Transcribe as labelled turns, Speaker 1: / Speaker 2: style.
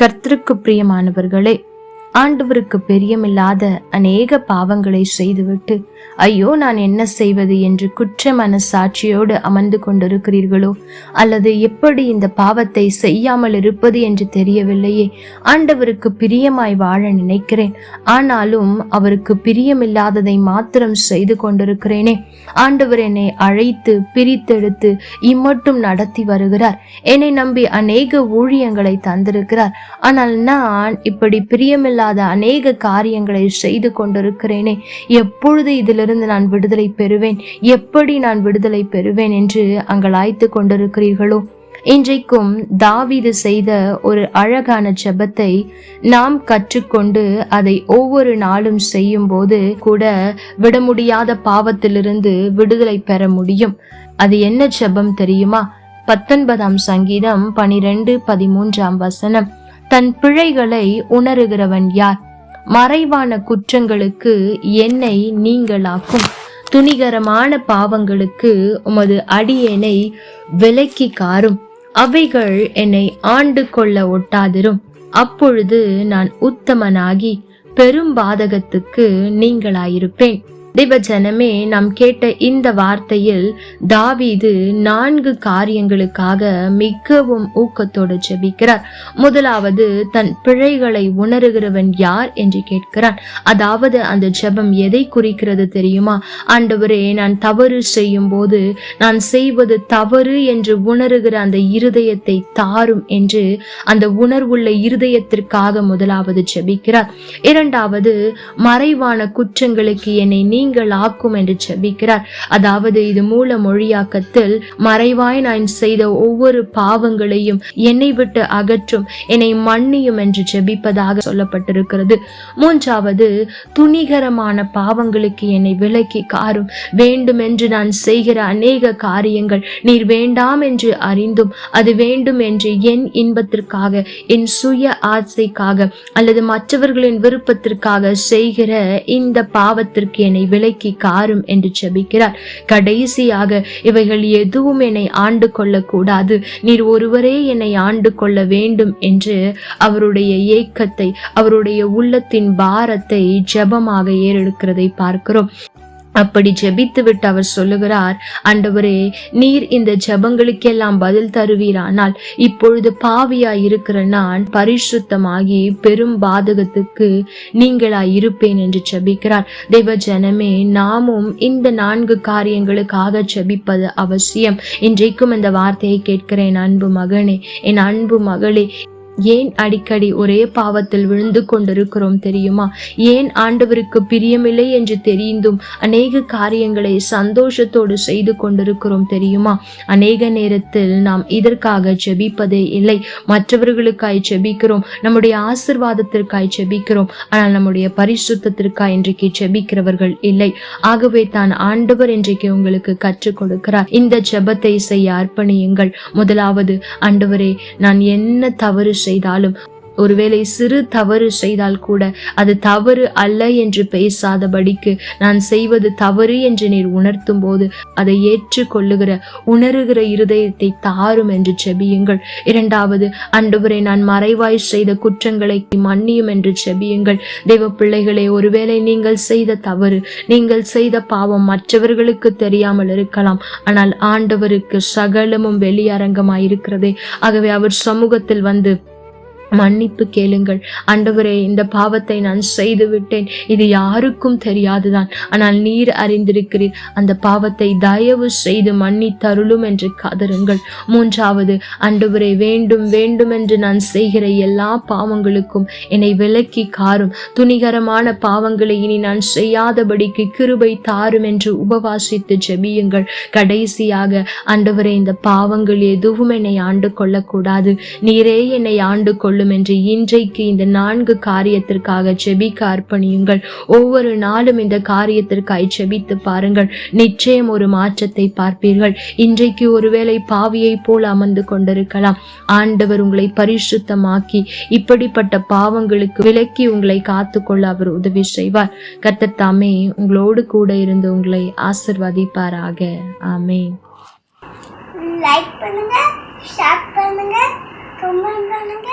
Speaker 1: கர்த்தருக்கு பிரியமானவர்களே ஆண்டவருக்கு பிரியமில்லாத அநேக பாவங்களை செய்துவிட்டு ஐயோ நான் என்ன செய்வது என்று குற்ற மனசாட்சியோடு அமர்ந்து கொண்டிருக்கிறீர்களோ? அல்லது எப்படி இந்த பாவத்தை செய்யாமல் இருப்பது என்று தெரியவில்லையே? ஆண்டவருக்கு பிரியமாய் வாழ நினைக்கிறேன். ஆனாலும் அவருக்கு பிரியமில்லாததை மாத்திரம் செய்து கொண்டிருக்கிறேனே. ஆண்டவர் என்னை அழைத்து பிரித்தெடுத்து இம்மட்டும் நடத்தி வருகிறார். என்னை நம்பி அநேக ஊழியங்களை தந்திருக்கிறார். ஆனால் நான் இப்படி பிரியமில்லாத அநேக காரியங்களை செய்து கொண்டிருக்கிறேனே. எப்பொழுது இதிலிருந்து நான் விடுதலை பெறுவேன். எப்படி நான் விடுதலை பெறுவேன் என்று அங்கலாய்த்து கொண்டிருக்கிறீர்களோ? இன்றைக்கும் தாவீது செய்த ஒரு அழகான ஜெபத்தை நாம் கற்றுக்கொண்டு அதை ஒவ்வொரு நாளும் செய்யும் போது கூட விட முடியாத பாவத்திலிருந்து விடுதலை பெற முடியும். அது என்ன ஜெபம் தெரியுமா? பத்தொன்பதாம் சங்கீதம் பனிரெண்டு பதிமூன்றாம் வசனம். தன் பிழைகளை உணருகிறவன் யார்? மறைவான குற்றங்களுக்கு என்னை நீங்களாக்கும். துணிகரமான பாவங்களுக்கு உமது அடியேனை விலக்கி காரும். அவைகள் என்னை ஆண்டு கொள்ள ஒட்டாதிரும். அப்பொழுது நான் உத்தமனாகி பெரும் பாதகத்துக்கு நீங்களாயிருப்பேன். தேவஜனமே நாம் கேட்ட இந்த வார்த்தையில் தாவீது நான்கு காரியங்களுக்காக மிகவும் ஊக்கத்தோடு ஜெபிக்கிறார். முதலாவது தன் பிழைகளை உணருகிறவன் யார் என்று கேட்கிறான். அதாவது அந்த ஜெபம் எதை குறிக்கிறது தெரியுமா? ஆண்டவரே நான் தவறு செய்யும் போது நான் செய்வது தவறு என்று உணருகிற அந்த இருதயத்தை தாரும் என்று அந்த உணர்வுள்ள இருதயத்திற்காக முதலாவது ஜெபிக்கிறார். இரண்டாவது மறைவான குற்றங்களுக்கு என்னை நீங்கள் ஆக்கும் என்று செபிக்கிறார் அதாவது இது மூல மொழியாக்கத்தில் மறைவாய் நான் செய்த ஒவ்வொரு பாவங்களையும் என்னை விட்டு அகற்றும் என்னை மன்னியும் என்று செபிப்பதாக சொல்லப்பட்டிருக்கிறது. மூன்றாவது துணிகரமான பாவங்களுக்கு என்னை விலக்கி காரும். வேண்டும் என்று நான் செய்கிற அநேக காரியங்கள் நீர் வேண்டாம் என்று அறிந்தும் அது வேண்டும் என்று என் இன்பத்திற்காக என் சுய ஆசைக்காக அல்லது மற்றவர்களின் விருப்பத்திற்காக செய்கிற இந்த பாவத்திற்கு என்னை விலக்கி காரும் என்று செபிக்கிறார். கடைசியாக இவைகள் எதுவும் என்னை ஆண்டு கொள்ளக்கூடாது. நீர் ஒருவரே என்னை ஆண்டு கொள்ள வேண்டும் என்று அவருடைய ஏக்கத்தை அவருடைய உள்ளத்தின் பாரத்தை ஜெபமாக ஏறெடுக்கிறதை பார்க்கிறோம். அப்படி ஜெபித்துவிட்டு அவர் சொல்லுகிறார் ஆண்டவரே நீர் இந்த ஜெபங்களுக்கெல்லாம் பதில் தருவீரானால் இப்பொழுது பாவியா இருக்கிற நான் பரிசுத்தமாகி பெரும் பாதகத்துக்கு நீங்களா இருப்பேன் என்று ஜெபிக்கிறார். தேவ ஜனமே நாமும் இந்த நான்கு காரியங்களுக்காக ஜெபிப்பது அவசியம். இன்றைக்கும் இந்த வார்த்தையை கேட்கிறேன் அன்பு மகனே. என் அன்பு மகளே ஏன் அடிக்கடி ஒரே பாவத்தில் விழுந்து கொண்டிருக்கிறோம் தெரியுமா? ஏன் ஆண்டவருக்கு பிரியமில்லை என்று தெரிந்தும் அநேக காரியங்களை சந்தோஷத்தோடு செய்து கொண்டிருக்கிறோம் தெரியுமா? அநேக நேரத்தில் நாம் இதற்காக ஜெபிப்பதே இல்லை. மற்றவர்களுக்காய் ஜெபிக்கிறோம் நம்முடைய ஆசிர்வாதத்திற்காய் ஜெபிக்கிறோம் ஆனால் நம்முடைய பரிசுத்தத்திற்காய் இன்றைக்கு ஜெபிக்கிறவர்கள் இல்லை. ஆகவே தான் ஆண்டவர் இன்றைக்கு உங்களுக்கு கற்றுக் கொடுக்கிறார். இந்த ஜெபத்தை செய்ய அர்ப்பணியுங்கள். முதலாவது ஆண்டவரே நான் என்ன தவறு செய்தாலும் ஒருவேளை சிறு தவறு செய்தால் கூட அது தவறு அல்ல என்று பேசாதபடிக்கு நான் செய்வது தவறு என்று நீர் உணர்த்தும் போது அதை ஏற்றுக்கொள்ளுகிற உணருகிற இருதயத்தை தாரும் என்று செபியுங்கள். இரண்டாவது அன்றுவரை நான் மறைவாய் செய்த குற்றங்களை மன்னியும் என்று செபியுங்கள். தெய்வ பிள்ளைகளே ஒருவேளை நீங்கள் செய்த தவறு நீங்கள் செய்த பாவம் மற்றவர்களுக்கு தெரியாமல் இருக்கலாம். ஆனால் ஆண்டவருக்கு சகலமும் வெளியரங்கமாயிருக்கிறதே. ஆகவே அவர் சமூகத்தில் வந்து மன்னிப்பு கேளுங்கள். ஆண்டவரே இந்த பாவத்தை நான் செய்து விட்டேன் இது யாருக்கும் தெரியாதுதான். ஆனால் நீர் அறிந்திருக்கிறீர். அந்த பாவத்தை தயவு செய்து மன்னித்தருளும் என்று கதருங்கள் மூன்றாவது ஆண்டவரே வேண்டும் வேண்டும் என்று நான் செய்கிற எல்லா பாவங்களுக்கும் என்னை விலக்கி காரும். துணிகரமான பாவங்களை இனி நான் செய்யாதபடிக்கு கிருபை தாரும் என்று உபவாசித்து ஜெபியுங்கள். கடைசியாக ஆண்டவரே இந்த பாவங்கள் எதுவும் என்னை ஆண்டு கொள்ளக்கூடாது. நீரே என்னை ஆண்டு கொள்ளும் என்று இன்றைக்கு இந்த நான்கு காரியத்திற்காக செபிக்க அர்ப்பணியுங்கள். ஒவ்வொரு நாளும் இந்த காரியத்திற்காய் செபித்து பாருங்கள். நிச்சயம் ஒரு மாற்றத்தை பார்ப்பீர்கள். இன்றைக்கு ஒருவேளை பாவியை போல் அமர்ந்து கொண்டிருக்கலாம். ஆண்டவர் உங்களை பரிசுத்தமாக்கி இப்படிப்பட்ட பாவங்களுக்கு விலக்கி உங்களை காத்துக்கொள்ள அவர் உதவி செய்வார். கர்த்தர் தாமே உங்களோடு கூட இருந்து உங்களை ஆசிர்வதிப்பாராக. ஆமே
Speaker 2: லைக் பண்ணுங்க ஷேர் பண்ணுங்க கமெண்ட் பண்ணுங்க.